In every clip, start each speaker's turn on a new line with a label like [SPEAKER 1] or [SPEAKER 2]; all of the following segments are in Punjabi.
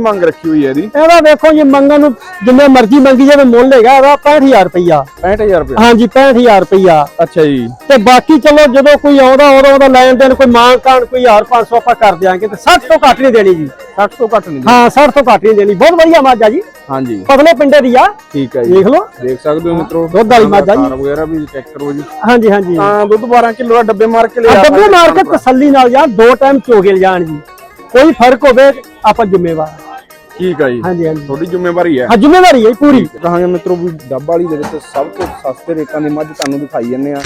[SPEAKER 1] ਮੰਗ ਰੱਖੀ ਹੋਈ ਹੈ ਇਹਦੀ।
[SPEAKER 2] ਇਹਦਾ ਵੇਖੋ ਜੀ ਮੰਗਣ ਨੂੰ ਜਿੰਨੇ ਮਰਜ਼ੀ ਮੰਗੀ ਜਾਵੇ ਮੁੱਲ ਹੈਗਾ ਇਹਦਾ 65000 ਰੁਪਈਆ।
[SPEAKER 1] 65000 ਰੁਪਏ
[SPEAKER 2] ਹਾਂਜੀ 65000 ਰੁਪਈਆ।
[SPEAKER 1] ਅੱਛਾ ਜੀ।
[SPEAKER 2] ਤੇ ਬਾਕੀ ਚਲੋ ਜਦੋਂ ਕੋਈ ਆਉਂਦਾ ਉਦੋਂ ਉਹਦਾ ਲੈਣ ਦੇਣ ਕੋਈ ਮਾਨ ਕਾਣ ਕੋਈ 1500 ਆਪਾਂ ਕਰ ਦਿਆਂਗੇ ਤੇ 60 ਤੋਂ ਘੱਟ ਨਹੀਂ ਦੇਣੀ ਜੀ।
[SPEAKER 1] 60 ਤੋਂ ਘੱਟ ਨਹੀਂ
[SPEAKER 2] ਹਾਂ 60 ਤੋਂ ਘੱਟ ਨਹੀਂ ਦੇਣੀ। ਬਹੁਤ ਵਧੀਆ ਮੱਝ ਆ ਜੀ।
[SPEAKER 1] ਹਾਂਜੀ।
[SPEAKER 2] ਪਤਲੇ ਪਿੰਡੇ ਦੀ ਆ।
[SPEAKER 1] ਠੀਕ ਹੈ ਜੀ।
[SPEAKER 2] ਦੇਖ ਲਓ।
[SPEAKER 1] ਦੇਖ ਸਕਦੇ ਹੋ ਮਿੱਤਰੋ।
[SPEAKER 2] ਦੁੱਧ ਵਾਲੀ ਮੱਝ ਆ ਜੀ।
[SPEAKER 1] ਵਗੈਰਾ ਵੀ ਚੈੱਕ ਕਰੋ ਜੀ।
[SPEAKER 2] ਹਾਂਜੀ ਹਾਂਜੀ।
[SPEAKER 1] ਤਾਂ ਦੁੱਧ 12 ਕਿਲੋ ਦਾ ਡੱਬੇ ਮਾਰ ਕੇ
[SPEAKER 2] ਆ
[SPEAKER 1] ਲਿਆ
[SPEAKER 2] ਡੱਬੇ ਮਾਰ ਕੇ ਤਸੱਲੀ ਨਾਲ ਜਾਂ ਦੋ ਟਾਈਮ ਚੋਗੇ ਜਾਣ ਜੀ। ਕੋਈ ਫ਼ਰਕ ਹੋਵੇ ਆਪਾਂ ਜ਼ਿੰਮੇਵਾਰ
[SPEAKER 1] ਠੀਕ ਹੈ ਜੀ।
[SPEAKER 2] ਹਾਂਜੀ ਹਾਂਜੀ।
[SPEAKER 1] ਤੁਹਾਡੀ ਜ਼ਿੰਮੇਵਾਰੀ ਹੈ।
[SPEAKER 2] ਹਾਂ ਜ਼ਿੰਮੇਵਾਰੀ ਹੈ ਪੂਰੀ।
[SPEAKER 1] ਕਹਾਂਗੇ ਮਿੱਤਰੋ ਵੀ ਡੱਬ ਵਾਲੀ ਦੇ ਵਿੱਚ ਸਭ ਤੋਂ ਸਸਤੇ ਰੇਟਾਂ ਦੀ ਮੱਝ ਤੁਹਾਨੂੰ ਦਿਖਾਈ ਜੰਨੇ ਆ।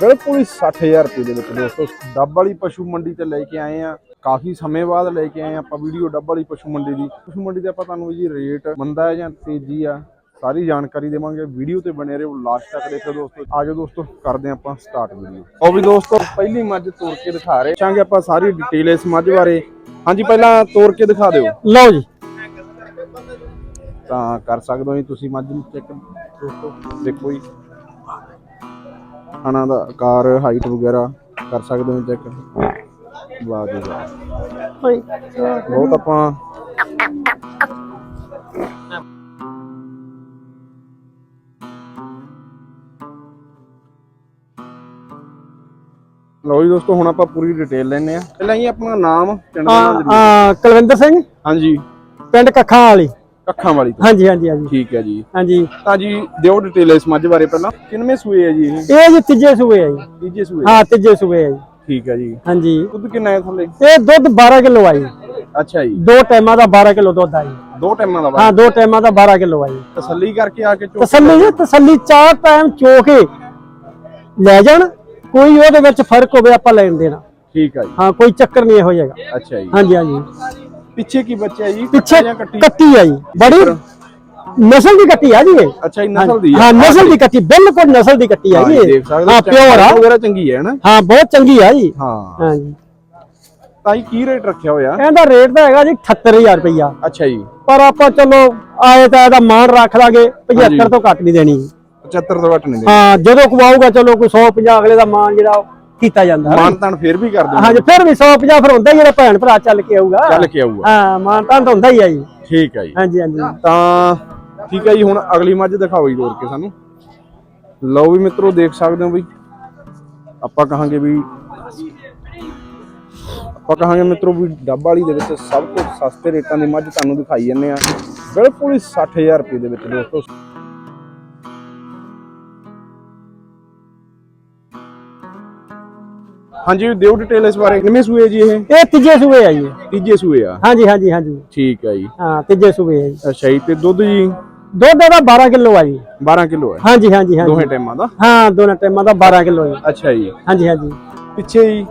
[SPEAKER 1] ਬਿਲਕੁਲ ਹੀ 60000 ਰੁਪਏ ਦੇ ਵਿੱਚ ਦੋਸਤੋ ਡੱਬ ਵਾਲੀ ਪਸ਼ੂ ਮੰਡੀ ਤੇ ਲੈ ਕੇ ਆਏ ਆ। ਕਾਫੀ ਸਮੇਂ ਬਾਅਦ ਲੈ ਕੇ ਆਏ ਆ ਆਪਾਂ ਵੀਡੀਓ ਡੱਬ ਵਾਲੀ ਪਸ਼ੂ ਮੰਡੀ ਦੀ। ਪਸ਼ੂ ਮੰਡੀ ਤੇ ਆਪਾਂ ਤੁਹਾਨੂੰ ਜੀ ਰੇਟ ਮੰਦਾ ਹੈ ਜਾਂ ਤੇਜ਼ੀ ਆ ਸਾਰੀ ਜਾਣਕਾਰੀ ਦੇਵਾਂਗੇ। ਵੀਡੀਓ ਤੇ ਬਣੇ ਰਹੋ ਲਾਸਟ ਤੱਕ ਦੇਖੋ ਦੋਸਤੋ। ਆਜੋ ਦੋਸਤੋ ਕਰਦੇ ਆਪਾਂ ਸਟਾਰਟ ਵੀਡੀਓ ਉਹ ਵੀ ਦੋਸਤੋ ਪਹਿਲੀ ਮੱਝ ਤੋੜ ਕੇ ਦਿਖਾ ਰਹੇ। ਚਾਹਾਂਗੇ ਆਪਾਂ ਸਾਰੀ ਡਿਟੇਲ ਇਸ ਮੱਝ ਬਾਰੇ। ਹਾਂਜੀ ਪਹਿਲਾਂ ਤੋੜ ਕੇ ਦਿਖਾ ਦਿਓ।
[SPEAKER 2] ਲਓ ਜੀ।
[SPEAKER 1] ਤਾਂ ਕਰ ਸਕਦੇ ਹੋ ਜੀ ਤੁਸੀਂ ਮੱਝ ਨੂੰ ਚੈੱਕ ਦੇਖੋ। ਜੀ। ਖਾਣਾ ਦਾ ਆਕਾਰ ਹਾਈਟ ਵਗੈਰਾ ਕਰ ਸਕਦੇ ਹੋ ਚੈੱਕ ਵਾਹ ਜੀ ਵਾਹ। ਬਹੁਤ ਆਪਾਂ ਲਓ ਜੀ ਦੋਸਤੋ ਹੁਣ ਆਪਾਂ ਪੂਰੀ ਡਿਟੇਲ ਲੈਣੇ ਆ ਪਹਿਲਾਂ ਹੀ ਆਪਣਾ ਨਾਮ ਪਿੰਡ ਦਾ ਨਾਮ ਜ਼ਰੂਰ।
[SPEAKER 2] ਕੁਲਵਿੰਦਰ ਸਿੰਘ।
[SPEAKER 1] ਹਾਂਜੀ।
[SPEAKER 2] ਪਿੰਡ ਕੱਖਾਂ ਵਾਲੀ।
[SPEAKER 1] ਕੱਖਾਂ ਵਾਲੀ ਤੋਂ?
[SPEAKER 2] ਹਾਂਜੀ ਹਾਂਜੀ ਹਾਂਜੀ।
[SPEAKER 1] ਠੀਕ ਹੈ ਜੀ।
[SPEAKER 2] ਹਾਂਜੀ।
[SPEAKER 1] ਤਾਂ ਜੀ ਦਿਓ ਡਿਟੇਲ ਇਸ ਮੱਝ ਬਾਰੇ ਪਹਿਲਾਂ। ਕਿੰਨਵੇਂ ਸੂਏ ਹੈ ਜੀ ਇਹ?
[SPEAKER 2] ਇਹ ਜੀ ਤੀਜੇ ਸੂਏ ਆ ਜੀ।
[SPEAKER 1] ਤੀਜੇ ਸੂਏ।
[SPEAKER 2] ਹਾਂ ਤੀਜੇ ਸੂਏ ਆ ਜੀ।
[SPEAKER 1] ਠੀਕ ਹੈ ਜੀ।
[SPEAKER 2] ਹਾਂਜੀ।
[SPEAKER 1] ਦੁੱਧ ਕਿੰਨਾ ਹੈ ਥੱਲੇ?
[SPEAKER 2] ਇਹ ਦੁੱਧ 12 ਕਿਲੋ ਆ ਜੀ।
[SPEAKER 1] ਅੱਛਾ ਜੀ।
[SPEAKER 2] ਦੋ ਟਾਈਮਾਂ ਦਾ 12 ਕਿਲੋ ਦੁੱਧ ਆ ਜੀ।
[SPEAKER 1] ਦੋ ਟਾਈਮਾਂ ਦਾ
[SPEAKER 2] ਹਾਂ ਦੋ ਟਾਈਮਾਂ ਦਾ 12 ਕਿਲੋ ਆ ਜੀ।
[SPEAKER 1] ਤਸੱਲੀ ਕਰਕੇ ਆ ਕੇ ਚੋ
[SPEAKER 2] ਤਸੱਲੀ ਜੀ ਤਸੱਲੀ ਚਾਰ ਟਾਈਮ ਚੋ ਕੇ ਲੈ ਜਾਣ। ਕੋਈ ਉਹਦੇ ਵਿੱਚ ਫ਼ਰਕ ਹੋਵੇ ਆਪਾਂ ਲੈਣ ਦੇਣਾ।
[SPEAKER 1] ਠੀਕ ਹੈ ਜੀ।
[SPEAKER 2] ਹਾਂ ਕੋਈ ਚੱਕਰ ਨਹੀਂ ਇਹੋ
[SPEAKER 1] ਅੱਛਾ ਜੀ।
[SPEAKER 2] ਹਾਂਜੀ ਹਾਂਜੀ।
[SPEAKER 1] ਪਿੱਛੇ ਕੀ ਬੱਚਾ ਜੀ?
[SPEAKER 2] ਪਿੱਛੇ
[SPEAKER 1] ਜਾਂ ਕੱਟੀ।
[SPEAKER 2] ਕੱਟੀ ਆ ਜੀ। ਬੜੀ ਨਸਲ ਦੀ ਕੱਟੀ ਆ ਜੀ ਇਹ।
[SPEAKER 1] ਅੱਛਾ ਜੀ ਨਸਲ ਦੀ ਹੈ
[SPEAKER 2] ਨਸਲ ਦੀ ਕੱਟੀ ਬਿਲਕੁਲ ਨਸਲ ਦੀ ਕੱਟੀ ਆ ਜੀ
[SPEAKER 1] ਜੀ,
[SPEAKER 2] ਇਹ।
[SPEAKER 1] ਦੇਖ ਸਕਦੇ ਹੋ,
[SPEAKER 2] ਪਿਓਰ ਆ।
[SPEAKER 1] ਵਗੈਰਾ ਚੰਗੀ ਹੈ ਨਾ?
[SPEAKER 2] ਹਾਂ ਬਹੁਤ ਚੰਗੀ ਆ ਜੀ।
[SPEAKER 1] ਹਾਂ।
[SPEAKER 2] ਹਾਂ ਜੀ।
[SPEAKER 1] ਤਾਂ ਕੀ ਰੇਟ ਰੱਖਿਆ ਹੋਇਆ?
[SPEAKER 2] ਇਹਦਾ ਰੇਟ ਤਾਂ ਹੈਗਾ ਜੀ 78000 ਰੁਪਈਆ।
[SPEAKER 1] ਅੱਛਾ ਜੀ।
[SPEAKER 2] ਪਰ ਆਪਾਂ ਚਲੋ ਆਏ ਤਾਂ ਇਹਦਾ ਮਾਣ ਰੱਖ ਲਾਂਗੇ 75 ਤੋਂ ਘੱਟ ਨਹੀਂ ਦੇਣੀ।
[SPEAKER 1] 75 ਤੋਂ ਘੱਟ ਨਹੀਂ ਦੇ
[SPEAKER 2] ਹਾਂ ਜਦੋਂ ਕਵਾਊਗਾ ਚਲੋ ਕੋਈ 150 ਅਗਲੇ ਦਾ ਮਾਣ ਜਿਹੜਾ ਕੀਤਾ ਜਾਂਦਾ
[SPEAKER 1] ਮਾਨਤਾਨ ਫੇਰ ਵੀ ਕਰ ਦਿੰਦੇ
[SPEAKER 2] ਹਾਂਜੀ ਫਿਰ ਵੀ 150 ਫਿਰ ਹੁੰਦਾ ਹੀ ਜਿਹੜਾ ਭੈਣ ਭਰਾ ਚੱਲ ਕੇ ਆਊਗਾ।
[SPEAKER 1] ਚੱਲ ਕੇ ਆਊਗਾ।
[SPEAKER 2] ਹਾਂ ਮਾਣ ਤਾਂ ਹੁੰਦਾ ਹੀ ਆ ਜੀ।
[SPEAKER 1] ਠੀਕ ਹੈ ਜੀ।
[SPEAKER 2] ਹਾਂਜੀ ਹਾਂਜੀ।
[SPEAKER 1] ਤਾਂ ਠੀਕ ਹੈ ਜੀ ਹੁਣ ਅਗਲੀ ਮੱਝ ਦਿਖਾਓ ਜੀ ਤੋੜ ਕੇ ਸਾਨੂੰ। ਲਓ ਵੀ ਮਿੱਤਰੋ ਦੇਖ ਸਕਦੇ ਹੋ ਬਈ ਆਪਾਂ ਕਹਾਂਗੇ ਵੀ ਆਪਾਂ ਕਹਾਂਗੇ ਮਿੱਤਰੋ ਵੀ ਡੱਬ ਵਾਲੀ ਦੇ ਵਿੱਚ ਸਭ ਤੋਂ ਸਸਤੇ ਰੇਟਾਂ ਦੀ ਮੱਝ ਤੁਹਾਨੂੰ ਦਿਖਾਈ ਜੰਨੇ ਆ। ਬਿਲਕੁਲ ਹੀ 60000 ਰੁਪਏ ਦੇ ਵਿੱਚ ਦੋਸਤੋ। ਹਾਂਜੀ ਦਿਓ ਡਿਟੇਲ ਇਸ ਬਾਰੇ। ਕਿੰਨੇ ਸੂਏ ਜੀ ਇਹ?
[SPEAKER 2] ਇਹ ਤੀਜੇ ਸੂਏ ਆ ਜੀ।
[SPEAKER 1] ਤੀਜੇ ਸੂਏ ਆ?
[SPEAKER 2] ਹਾਂਜੀ ਹਾਂਜੀ ਹਾਂਜੀ।
[SPEAKER 1] ਠੀਕ ਹੈ ਜੀ।
[SPEAKER 2] ਹਾਂ ਤੀਜੇ ਸੂਏ ਆ ਜੀ।
[SPEAKER 1] ਅੱਛਾ ਜੀ ਤੇ ਦੁੱਧ ਜੀ?
[SPEAKER 2] ਦੁੱਧ ਦਾ 12 ਕਿਲੋ ਆ ਜੀ।
[SPEAKER 1] 12 ਕਿਲੋ ਹੈ
[SPEAKER 2] ਹਾਂਜੀ ਹਾਂਜੀ ਹਾਂਜੀ।
[SPEAKER 1] ਦੋਹੇ ਟਾਈਮਾਂ ਦਾ?
[SPEAKER 2] ਹਾਂ ਦੋਨਾਂ ਟਾਈਮਾਂ ਦਾ 12 ਕਿਲੋ ਜੀ।
[SPEAKER 1] ਅੱਛਾ ਜੀ।
[SPEAKER 2] ਹਾਂਜੀ ਹਾਂਜੀ।
[SPEAKER 1] ਪਿੱਛੇ ਜੀ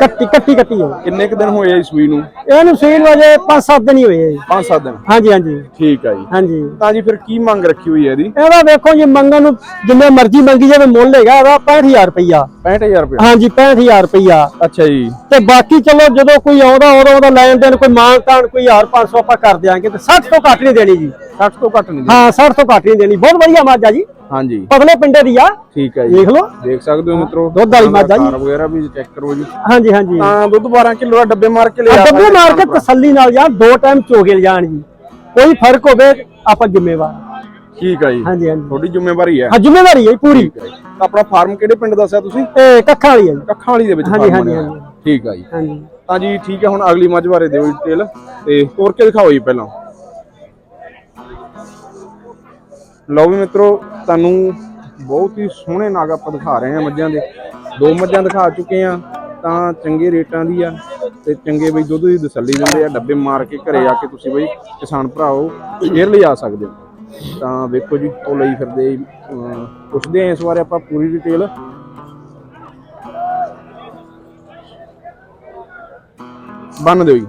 [SPEAKER 2] ਕੱਟੀ ਕੱਟੀ ਕੱਟੀ ਹੈ।
[SPEAKER 1] ਕਿੰਨੇ ਕੁ ਦਿਨ ਹੋਏ ਆ ਇਸ ਸੂਈ ਨੂੰ?
[SPEAKER 2] ਇਹਨੂੰ ਸੀਨ ਵਜੇ 5-7 ਦਿਨ ਹੀ ਹੋਏ ਆ ਜੀ।
[SPEAKER 1] 5-7 ਦਿਨ।
[SPEAKER 2] ਹਾਂਜੀ ਹਾਂਜੀ।
[SPEAKER 1] ਠੀਕ ਆ ਜੀ।
[SPEAKER 2] ਹਾਂਜੀ।
[SPEAKER 1] ਤਾਂ ਜੀ ਫਿਰ ਕੀ ਮੰਗ ਰੱਖੀ ਹੋਈ ਹੈ ਇਹਦੀ?
[SPEAKER 2] ਇਹਦਾ ਵੇਖੋ ਜੀ ਮੰਗਣ ਨੂੰ ਜਿੰਨੇ ਮਰਜ਼ੀ ਮੰਗੀ ਜਾਵੇ ਮੁੱਲ ਹੈਗਾ ਇਹਦਾ 65000 ਰੁਪਈਆ।
[SPEAKER 1] 65000 ਰੁਪਏ
[SPEAKER 2] ਹਾਂਜੀ 65000 ਰੁਪਈਆ।
[SPEAKER 1] ਅੱਛਾ ਜੀ।
[SPEAKER 2] ਤੇ ਬਾਕੀ ਚਲੋ ਜਦੋਂ ਕੋਈ ਆਉਂਦਾ ਉਦੋਂ ਉਹਦਾ ਲੈਣ ਦੇਣ ਕੋਈ ਮਾਨ ਤਾਨ ਕੋਈ 1500 ਆਪਾਂ ਕਰ ਦਿਆਂਗੇ ਤੇ 60 ਤੋਂ ਘੱਟ ਨਹੀਂ ਦੇਣੀ ਜੀ।
[SPEAKER 1] 60 ਤੋਂ ਘੱਟ ਨਹੀਂ
[SPEAKER 2] ਹਾਂ 60 ਤੋਂ ਘੱਟ ਨਹੀਂ ਦੇਣੀ। ਬਹੁਤ ਵਧੀਆ ਮੱਝ ਆ ਜੀ।
[SPEAKER 1] ਹਾਂਜੀ।
[SPEAKER 2] ਪਤਲੇ ਪਿੰਡੇ ਦੀ ਆ।
[SPEAKER 1] ਠੀਕ ਹੈ ਜੀ।
[SPEAKER 2] ਦੇਖ ਲਓ।
[SPEAKER 1] ਦੇਖ ਸਕਦੇ ਹੋ ਮਿੱਤਰੋ
[SPEAKER 2] ਦੁੱਧ ਵਾਲੀ ਮੱਝ ਆ ਜੀ।
[SPEAKER 1] ਆਕਾਰ ਵਗੈਰਾ ਵੀ ਚੈੱਕ ਕਰੋ ਜੀ।
[SPEAKER 2] ਹਾਂਜੀ ਹਾਂਜੀ।
[SPEAKER 1] ਤਾਂ ਦੁੱਧ 12 ਕਿਲੋ ਦਾ ਡੱਬੇ ਮਾਰ ਕੇ ਲਿਆ
[SPEAKER 2] ਡੱਬੇ ਮਾਰ ਕੇ ਤਸੱਲੀ ਨਾਲ ਜਾਂ ਦੋ ਟਾਈਮ ਚੋਗੇ ਜਾਣ ਜੀ। ਕੋਈ ਫ਼ਰਕ ਹੋਵੇ ਆਪਾਂ ਜ਼ਿੰਮੇਵਾਰ।
[SPEAKER 1] ਠੀਕ ਹੈ ਜੀ।
[SPEAKER 2] ਹਾਂਜੀ ਹਾਂਜੀ।
[SPEAKER 1] ਤੁਹਾਡੀ ਜ਼ਿੰਮੇਵਾਰੀ ਹੈ।
[SPEAKER 2] ਹਾਂ ਜ਼ਿੰਮੇਵਾਰੀ ਹੈ ਪੂਰੀ।
[SPEAKER 1] ਆਪਣਾ ਫਾਰਮ ਕਿਹੜੇ ਪਿੰਡ ਦੱਸਿਆ ਤੁਸੀਂ?
[SPEAKER 2] ਇਹ ਕੱਖਾਂ ਵਾਲੀ ਹੈ ਜੀ।
[SPEAKER 1] ਕੱਖਾਂ ਵਾਲੀ ਦੇ ਵਿੱਚ
[SPEAKER 2] ਹਾਂਜੀ, ਹਾਂਜੀ।
[SPEAKER 1] ਠੀਕ ਆ ਜੀ।
[SPEAKER 2] ਹਾਂਜੀ।
[SPEAKER 1] ਤਾਂ ਜੀ ਠੀਕ ਹੈ ਹੁਣ ਅਗਲੀ ਮੱਝ ਬਾਰੇ ਦਿਓ ਡਿਟੇਲ ਤੇ ਤੋੜ ਕੇ ਦਿਖਾਓ ਜੀ ਪਹਿਲਾਂ? ਲਓ ਵੀ ਮਿੱਤਰੋ, ਤੁਹਾਨੂੰ ਬਹੁਤ ਹੀ ਸੋਹਣੇ ਨਾਗ ਆਪਾਂ ਦਿਖਾ ਰਹੇ ਹਾਂ ਮੱਝਾਂ ਦੇ। ਦੋ ਮੱਝਾਂ ਦਿਖਾ ਚੁੱਕੇ ਆ ਤਾਂ ਚੰਗੇ ਰੇਟਾਂ ਦੀ ਆ ਤੇ ਚੰਗੇ ਬਈ ਦੁੱਧ ਦੀ ਤਸੱਲੀ ਦਿੰਦੇ ਆ, ਡੱਬੇ ਮਾਰ ਕੇ ਘਰੇ ਆ ਕੇ ਤੁਸੀਂ ਬਈ ਕਿਸਾਨ ਭਰਾਓ, ਫੇਰ ਲਿਜਾ ਸਕਦੇ ਹੋ। ਤਾਂ ਵੇਖੋ ਜੀ, ਉਹ ਲਈ ਫਿਰਦੇ ਪੁੱਛਦੇ ਆ ਇਸ ਬਾਰੇ ਆਪਾਂ ਪੂਰੀ ਡਿਟੇਲ ਬੰਨ ਦਿਓ ਜੀ।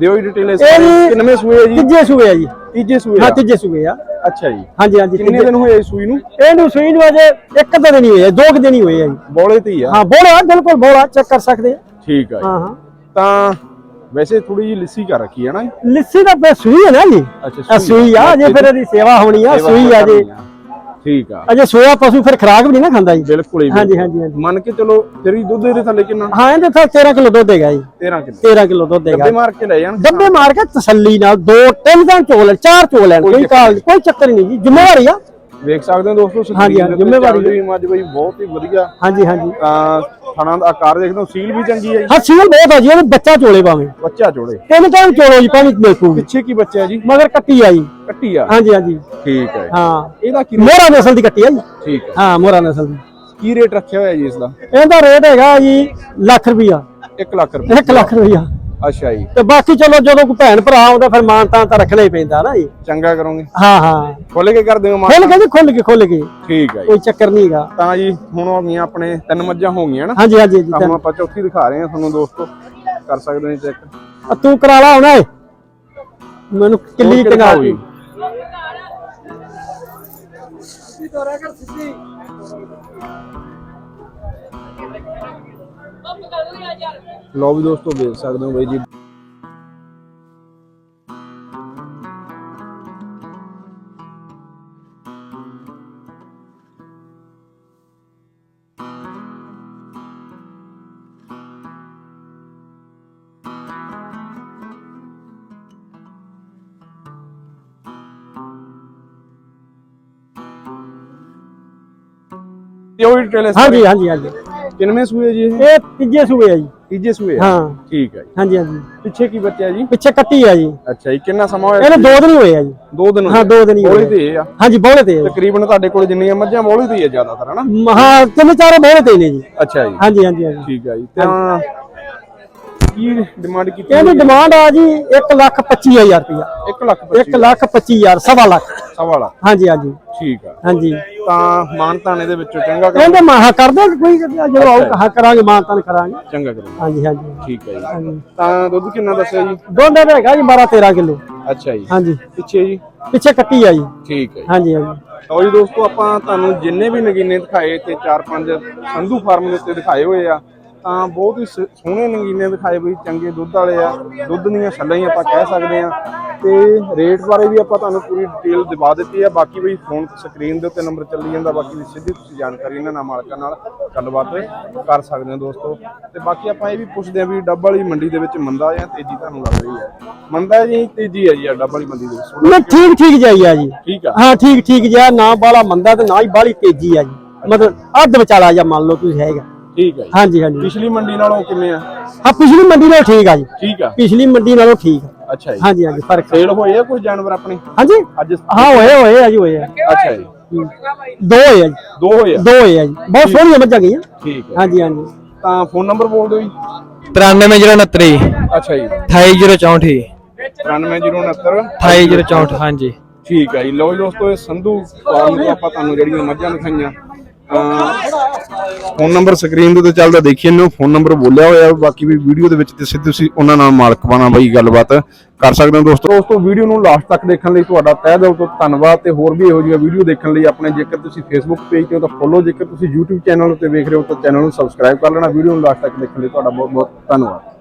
[SPEAKER 1] ਦਿਓ ਜੀ ਡਿਟੇਲ ਇਸ
[SPEAKER 2] ਇਹ ਜੀ-
[SPEAKER 1] ਕਿੰਨਵੇਂ ਸੂਏ ਆ ਜੀ?
[SPEAKER 2] ਤੀਜੇ ਸੂਏ ਆ ਜੀ।
[SPEAKER 1] ਤੀਜੇ ਸੂਏ
[SPEAKER 2] ਹਾਂ
[SPEAKER 1] ਆ
[SPEAKER 2] ਤੀਜੇ ਸੂਏ ਆ।
[SPEAKER 1] ਅੱਛਾ ਜੀ।
[SPEAKER 2] ਹਾਂਜੀ ਹਾਂਜੀ
[SPEAKER 1] ਕਿੰਨੇ
[SPEAKER 2] ਤੀਜੇ-
[SPEAKER 1] ਦਿਨ ਹੋਏ ਇਸ ਸੂਈ ਨੂੰ?
[SPEAKER 2] ਇਹਨੂੰ ਸੂਈ ਨੂੰ ਅਜੇ ਇੱਕ ਤਾਂ ਦਿਨ ਹੀ ਹੋਏ ਆ, ਦੋ ਕੁ ਦਿਨ ਹੀ ਹੋਏ ਆ ਜੀ।
[SPEAKER 1] ਬੋਲੇ ਤੇ ਹੀ ਆ।
[SPEAKER 2] ਹਾਂ ਬੋਲਾ ਬਿਲਕੁਲ ਬੋਲਾ ਚੈੱਕ ਕਰ ਸਕਦੇ ਆ।
[SPEAKER 1] ਠੀਕ ਆ ਜੀ।
[SPEAKER 2] ਹਾਂ ਹਾਂ।
[SPEAKER 1] ਤਾਂ ਵੈਸੇ ਥੋੜੀ ਜਿਹੀ ਲਿੱਸੀ ਕਰ ਰੱਖੀ ਹੈ ਨਾ।
[SPEAKER 2] ਲਿੱਸੀ ਦਾ ਪੇ ਸੂਈ ਹੈ ਨਾ ਜੀ।
[SPEAKER 1] ਅੱਛਾ
[SPEAKER 2] ਆ ਸੂਈ ਆ ਜੇ ਫਿਰ ਇਹਦੀ ਸੇਵਾ ਹੋਣੀ ਆ
[SPEAKER 1] ਸੇਵਾ
[SPEAKER 2] ਸੂਈ ਆ ਜੇ
[SPEAKER 1] ਆ। ਠੀਕ ਆ।
[SPEAKER 2] ਅਜੇ ਸੋਇਆ ਪਸ਼ੂ ਫਿਰ ਖਰਾਕ ਵੀ ਨਹੀਂ ਨਾ ਖਾਂਦਾ ਜੀ।
[SPEAKER 1] ਬਿਲਕੁਲ ਹੀ
[SPEAKER 2] ਹਾਂਜੀ ਹਾਂਜੀ ਹਾਂਜੀ।
[SPEAKER 1] ਮੰਨ ਕੇ ਚਲੋ ਵੀ ਦੁੱਧ ਇਹਦੇ ਥੱਲੇ ਕਿੰਨਾ?
[SPEAKER 2] ਹਾਂ ਇਹਦੇ ਤਾਂ 13 ਕਿਲੋ ਦੁੱਧ ਹੈਗਾ ਜੀ।
[SPEAKER 1] 13 ਕਿਲੋ।
[SPEAKER 2] 13 ਕਿਲੋ ਦੁੱਧ ਹੈਗਾ।
[SPEAKER 1] ਡੱਬੇ ਮਾਰ ਕੇ ਲੈ ਜਾਣ।
[SPEAKER 2] ਡੱਬੇ ਮਾਰ ਕੇ ਤਸੱਲੀ ਨਾਲ ਦੋ ਤਿੰਨ ਦਿਨ ਚੋਲ ਲੈਣ, ਚਾਰ ਚੋਲ ਲੈਣ ਕੋਈ ਕਾਲ ਕੋਈ ਚੱਕਰ ਨਹੀਂ ਜੀ ਜ਼ਿੰਮੇਵਾਰੀ ਆ।
[SPEAKER 1] ਵੇਖ ਸਕਦੇ ਹੋ ਦੋਸਤੋ
[SPEAKER 2] ਹਾਂਜੀ,
[SPEAKER 1] ਦੇ
[SPEAKER 2] ਹਾਂਜੀ, ਜ਼ਿੰਮੇਵਾਰੀ
[SPEAKER 1] ਰਹੀ ਮੱਝ ਬਈ ਬਹੁਤ ਹੀ ਵਧੀਆ।
[SPEAKER 2] ਹਾਂਜੀ ਹਾਂਜੀ।
[SPEAKER 1] ਤਾਂ ਥਣਾ ਦਾ ਆਕਾਰ ਦੇਖਦੇ ਹੋ ਸੀਲ ਵੀ ਚੰਗੀ ਹੈ ਜੀ।
[SPEAKER 2] ਹਾਂ ਸੀਲ ਬਹੁਤ ਆ ਜੀ ਇਹਦੇ ਬੱਚਾ ਚੋਲੇ ਪਾਵੇਂ
[SPEAKER 1] ਬੱਚਾ ਜੋੜੇ
[SPEAKER 2] ਤਿੰਨ ਟਾਈਮ ਚੋਲੋ ਜੀ ਭਾਵੇਂ ਪੂਗੀ
[SPEAKER 1] ਪਿੱਛੇ ਕੀ ਬੱਚਾ ਹੈ ਜੀ?
[SPEAKER 2] ਮਗਰ ਕੱਟੀ ਆ ਜੀ।
[SPEAKER 1] ਕੱਟੀ ਆ?
[SPEAKER 2] ਹਾਂਜੀ ਹਾਂਜੀ।
[SPEAKER 1] ਠੀਕ ਹੈ।
[SPEAKER 2] ਹਾਂ।
[SPEAKER 1] ਇਹਦਾ ਕੀ
[SPEAKER 2] ਮੋਹਰਾ ਨਸਲ ਦੀ ਕੱਟੀ ਆ ਜੀ।
[SPEAKER 1] ਠੀਕ ਹੈ।
[SPEAKER 2] ਹਾਂ ਮੋਹਰਾ ਨਸਲ ਦੀ।
[SPEAKER 1] ਕੀ ਰੇਟ ਰੱਖਿਆ ਹੋਇਆ ਜੀ ਇਸ ਦਾ?
[SPEAKER 2] ਇਹਦਾ ਰੇਟ ਹੈਗਾ ਜੀ ਲੱਖ ਰੁਪਈਆ।
[SPEAKER 1] 1 ਲੱਖ ਰੁਪਏ
[SPEAKER 2] 1 ਲੱਖ ਰੁਪਈਆ।
[SPEAKER 1] ਅੱਛਾ ਜੀ।
[SPEAKER 2] ਤੇ ਬਾਕੀ ਚਲੋ ਜਦੋਂ ਕੋਈ ਭੈਣ ਭਰਾ ਆਉਂਦਾ ਫਿਰ ਮਾਨ ਤਾਂ ਤਾਂ ਰੱਖਣਾ ਹੀ ਪੈਂਦਾ ਨਾ ਜੀ।
[SPEAKER 1] ਚੰਗਾ ਕਰੋਗੇ?
[SPEAKER 2] ਹਾਂ ਹਾਂ।
[SPEAKER 1] ਖੋਲੇ ਕੇ ਕਰ ਦਿਓ ਮਾਂ
[SPEAKER 2] ਖੁੱਲ ਕੇ ਜੀ ਖੁੱਲ ਕੇ ਖੁੱਲ ਕੇ।
[SPEAKER 1] ਠੀਕ ਹੈ ਜੀ।
[SPEAKER 2] ਕੋਈ ਚੱਕਰ ਨਹੀਂ ਹੈਗਾ
[SPEAKER 1] ਤਾਂ ਜੀ ਹੁਣ ਹੋ ਗਈਆਂ ਆਪਣੇ ਤਿੰਨ ਮੱਝਾਂ ਹੋ ਗਈਆਂ ਨਾ।
[SPEAKER 2] ਹਾਂਜੀ ਹਾਂਜੀ ਜੀ
[SPEAKER 1] ਤਾਂ ਹੁਣ ਆਪਾਂ ਚੌਥੀ ਦਿਖਾ ਰਹੇ ਹਾਂ ਤੁਹਾਨੂੰ ਦੋਸਤੋ। ਕਰ ਸਕਦੇ ਹੋ ਚੈੱਕ।
[SPEAKER 2] ਆ ਤੂੰ ਕਰਾ ਲਾ ਹੁਣ ਏ ਮੈਨੂੰ ਕਿੱਲੀ ਟੰਗਾ
[SPEAKER 1] ਹੋਈ ਲਓ ਵੀ ਦੋਸਤੋ ਦੇਖ ਸਕਦੇ ਹੋ ਬਾਈ ਜੀ। ਇਹ ਉਹੀ ਟ੍ਰੇਲਰ
[SPEAKER 2] ਹਾਂਜੀ ਹਾਂਜੀ ਹਾਂਜੀ।
[SPEAKER 1] ਕਿੰਨਵੇਂ ਸੂਏ ਜੀ ਇਹ?
[SPEAKER 2] ਇਹ ਤੀਜੇ ਸੂਏ ਆ ਜੀ।
[SPEAKER 1] ਤੀਜੇ ਸੂਏ ਆ?
[SPEAKER 2] ਹਾਂ।
[SPEAKER 1] ਠੀਕ ਹੈ ਜੀ।
[SPEAKER 2] ਹਾਂਜੀ ਹਾਂਜੀ।
[SPEAKER 1] ਪਿੱਛੇ ਕੀ ਬੱਚਾ ਜੀ?
[SPEAKER 2] ਪਿੱਛੇ ਕੱਟੀ ਆ ਜੀ।
[SPEAKER 1] ਅੱਛਾ ਜੀ ਕਿੰਨਾ ਸਮਾਂ ਹੋਇਆ
[SPEAKER 2] ਇਹਨੇ ਦੋ ਦਿਨ ਹੋਏ ਆ ਜੀ।
[SPEAKER 1] ਦੋ ਦਿਨ
[SPEAKER 2] ਹਾਂ ਦੋ ਦਿਨ ਹੀ
[SPEAKER 1] ਬੋਲੀ
[SPEAKER 2] ਹੋਏ
[SPEAKER 1] ਤੇ ਇਹ ਆ।
[SPEAKER 2] ਹਾਂਜੀ ਬੋਲੇ ਤੇ ਆ ਜੀ।
[SPEAKER 1] ਤਕਰੀਬਨ ਤੁਹਾਡੇ ਕੋਲ ਜਿੰਨੀਆਂ ਮੱਝਾਂ ਬੋਲੀ ਤੇ ਹੀ ਆ ਜ਼ਿਆਦਾਤਰ ਹਨਾ?
[SPEAKER 2] ਮਹਾ ਤਿੰਨ ਚਾਰ ਬੋਲੇ ਤੇ ਨੇ ਜੀ।
[SPEAKER 1] ਅੱਛਾ ਜੀ।
[SPEAKER 2] ਹਾਂਜੀ ਹਾਂਜੀ ਹਾਂਜੀ।
[SPEAKER 1] ਠੀਕ ਹੈ ਜੀ। ਤਾਂ ਕੀ ਡਿਮਾਂਡ ਕੀਤੀ
[SPEAKER 2] ਇਹਦੀ ਡਿਮਾਂਡ ਆ? ਜੀ 1 ਲੱਖ 25000 ਰੁਪਇਆ।
[SPEAKER 1] 1 ਲੱਖ
[SPEAKER 2] 1 ਲੱਖ 25000 ਸਵਾ ਲੱਖ।
[SPEAKER 1] ਸਵਾ ਲੱਖ।
[SPEAKER 2] ਹਾਂਜੀ ਹਾਂਜੀ।
[SPEAKER 1] ਠੀਕ ਆ।
[SPEAKER 2] ਹਾਂਜੀ।
[SPEAKER 1] ਤਾਂ ਮਾਨਤਾਨੇ ਦੇ ਵਿੱਚੋਂ ਚੰਗਾ ਕਰ।
[SPEAKER 2] ਕਹਿੰਦੇ ਮਾਹਾ ਕਰਦੇ ਕੋਈ ਜਦੋਂ ਆਉ ਕਹਾ ਕਰਾਂਗੇ ਮਾਨਤਾਨ ਕਰਾਂਗੇ।
[SPEAKER 1] ਚੰਗਾ ਕਰੋ।
[SPEAKER 2] ਹਾਂਜੀ ਹਾਂਜੀ।
[SPEAKER 1] ਠੀਕ ਹੈ ਜੀ।
[SPEAKER 2] ਹਾਂਜੀ।
[SPEAKER 1] ਤਾਂ ਦੁੱਧ ਕਿੰਨਾ ਦੱਸਿਆ ਜੀ?
[SPEAKER 2] ਦੋਨੇ ਦਾ ਹੈਗਾ ਜੀ 12 13 ਕਿਲੋ।
[SPEAKER 1] ਅੱਛਾ ਜੀ।
[SPEAKER 2] ਹਾਂਜੀ।
[SPEAKER 1] ਪਿੱਛੇ ਜੀ?
[SPEAKER 2] ਪਿੱਛੇ ਕੱਟੀ ਆ ਜੀ।
[SPEAKER 1] ਠੀਕ ਹੈ ਜੀ।
[SPEAKER 2] ਹਾਂਜੀ ਹਾਂਜੀ।
[SPEAKER 1] ਲਓ ਜੀ ਦੋਸਤੋ ਆਪਾਂ ਤੁਹਾਨੂੰ ਜਿੰਨੇ ਵੀ ਨਗੀਨੇ ਦਿਖਾਏ ਤੇ ਚਾਰ ਪੰਜ ਸੰਧੂ ਫਾਰਮ ਦੇ ਉੱਤੇ ਦਿਖਾਏ ਹੋਏ ਆ। ਤਾਂ ਬਹੁਤ ਹੀ ਸੋਹਣੇ ਨਗੀਨੇ ਦਿਖਾਏ ਬਈ ਚੰਗੇ ਦੁੱਧ ਵਾਲੇ ਆ। ਦੁੱਧ ਦੀਆਂ ਛੱਲਾਂ ਹੀ ਆਪਾਂ ਕਹਿ ਸਕਦੇ ਆ ਤੇ ਰੇਟ ਬਾਰੇ ਵੀ ਆਪਾਂ ਤੁਹਾਨੂੰ ਪੂਰੀ ਡਿਟੇਲ ਦਿਵਾ ਦਿੱਤੀ ਆ। ਬਾਕੀ ਬਈ ਫੋਨ ਸਕਰੀਨ ਦੇ ਉੱਤੇ ਨੰਬਰ ਚੱਲੀ ਜਾਂਦਾ ਬਾਕੀ ਦੀ ਸਿੱਧੀ ਤੁਸੀਂ ਜਾਣਕਾਰੀ ਇਹਨਾਂ ਨਾਲ ਮਾਲਕਾਂ ਨਾਲ ਗੱਲਬਾਤ ਕਰ ਸਕਦੇ ਹੋ ਦੋਸਤੋ। ਤੇ ਬਾਕੀ ਆਪਾਂ ਇਹ ਵੀ ਪੁੱਛਦੇ ਆ ਵੀ ਡੱਬ ਵਾਲੀ ਮੰਡੀ ਦੇ ਵਿੱਚ ਮੰਦਾ ਜਾਂ ਤੇਜ਼ੀ ਤੁਹਾਨੂੰ ਲੱਗ ਰਹੀ ਹੈ? ਮੰਦਾ ਜੀ ਤੇਜ਼ੀ ਹੈ ਜੀ ਆ ਡੱਬ ਵਾਲੀ ਮੰਡੀ ਦੇ ਵਿੱਚ?
[SPEAKER 2] ਮੈਂ ਠੀਕ ਠੀਕ ਜਾਈ ਆ ਜੀ।
[SPEAKER 1] ਠੀਕ ਆ?
[SPEAKER 2] ਹਾਂ ਠੀਕ ਠੀਕ ਜਿਹਾ ਨਾ ਬਾਲਾ ਮੰਦਾ ਤੇ ਨਾ ਹੀ ਬਾਲੀ ਤੇਜ਼ੀ ਆ ਜੀ। ਮਤਲਬ ਅੱਧ ਵਿਚਾਲਾ ਜਾਂ ਮੰਨ ਲਓ ਤੁਸੀਂ ਹੈਗਾ।
[SPEAKER 1] ਠੀਕ ਹੈ ਜੀ।
[SPEAKER 2] ਹਾਂਜੀ ਹਾਂਜੀ।
[SPEAKER 1] ਪਿਛਲੀ ਮੰਡੀ ਨਾਲੋਂ ਕਿਵੇਂ ਆ?
[SPEAKER 2] ਹਾਂ ਪਿਛਲੀ ਮੰਡੀ ਨਾਲੋਂ ਠੀਕ ਆ ਜੀ।
[SPEAKER 1] ਠੀਕ ਆ।
[SPEAKER 2] ਪਿਛਲੀ ਮੰਡੀ ਨਾਲੋਂ ਠੀਕ। ਆ।
[SPEAKER 1] ਅੱਛਾ ਜੀ।
[SPEAKER 2] ਹਾਂਜੀ ਹਾਂਜੀ ਫ਼ਰਕ।
[SPEAKER 1] ਸੇਲ ਹੋਏ ਆ ਕੋਈ ਜਾਨਵਰ ਆਪਣੇ?
[SPEAKER 2] ਹਾਂਜੀ।
[SPEAKER 1] ਅੱਜ
[SPEAKER 2] ਹਾਂ ਹੋਏ ਹੋਏ ਆ ਜੀ ਹੋਏ ਆ।
[SPEAKER 1] ਅੱਛਾ ਜੀ।
[SPEAKER 2] ਦੋ ਹੋਏ ਆ ਜੀ।
[SPEAKER 1] ਦੋ ਹੋਏ ਆ?
[SPEAKER 2] ਦੋ ਹੋਏ ਆ ਜੀ। ਬਹੁਤ ਸੋਹਣੀਆਂ ਮੱਝਾਂ ਗਈਆਂ।
[SPEAKER 1] ਠੀਕ ਹੈ
[SPEAKER 2] ਹਾਂਜੀ ਹਾਂਜੀ।
[SPEAKER 1] ਤਾਂ ਫੋਨ ਨੰਬਰ ਬੋਲ ਦਿਓ ਜੀ।
[SPEAKER 3] 93069
[SPEAKER 1] ਅੱਛਾ ਜੀ।
[SPEAKER 3] 28064
[SPEAKER 1] 93069
[SPEAKER 3] 28064 ਹਾਂਜੀ।
[SPEAKER 1] ਠੀਕ ਹੈ ਜੀ। ਲਓ ਜੀ ਦੋਸਤੋ ਇਹ ਸੰਧੂ ਫਾਰਮ ਤੋਂ ਆਪਾਂ ਤੁਹਾਨੂੰ ਜਿਹੜੀਆਂ ਮੱਝਾਂ ਦਿਖਾਈਆਂ। ਫੋਨ ਨੰਬਰ ਸਕਰੀਨ ਦੇ ਉੱਤੇ ਚੱਲਦਾ ਦੇਖੀਏ ਇਹਨੂੰ ਫੋਨ ਨੰਬਰ ਬੋਲਿਆ ਹੋਇਆ ਬਾਕੀ ਵੀ ਵੀਡੀਓ ਦੇ ਵਿੱਚ ਤੇ ਤੁਸੀਂ ਉਹਨਾਂ ਨਾਲ ਮਾਲਕ ਬਣਾ ਬਈ ਗੱਲਬਾਤ ਕਰ ਸਕਦੇ ਹੋ ਦੋਸਤੋ। ਦੋਸਤੋ, ਵੀਡੀਓ ਨੂੰ ਲਾਸਟ ਤੱਕ ਦੇਖਣ ਲਈ ਤੁਹਾਡਾ ਤਹਿ ਦਿਲ ਤੋਂ ਧੰਨਵਾਦ ਤੇ ਹੋਰ ਵੀ ਇਹੋ ਜਿਹੀਆਂ ਵੀਡੀਓ ਦੇਖਣ ਲਈ ਆਪਣੇ ਜੇਕਰ ਤੁਸੀਂ ਫੇਸਬੁੱਕ ਪੇਜ ਤੇ ਹੋ ਤਾਂ ਫੋਲੋ ਜੇਕਰ ਤੁਸੀਂ YouTube ਚੈਨਲ ਉੱਤੇ ਵੇਖ ਰਹੇ ਹੋ ਤਾਂ ਚੈਨਲ ਨੂੰ ਸਬਸਕ੍ਰਾਈਬ ਕਰ ਲੈਣਾ। ਵੀਡੀਓ ਨੂੰ ਲਾਸਟ ਤੱਕ ਦੇਖਣ ਲਈ ਤੁਹਾਡਾ ਬਹੁਤ ਬਹੁਤ ਧੰਨਵਾਦ।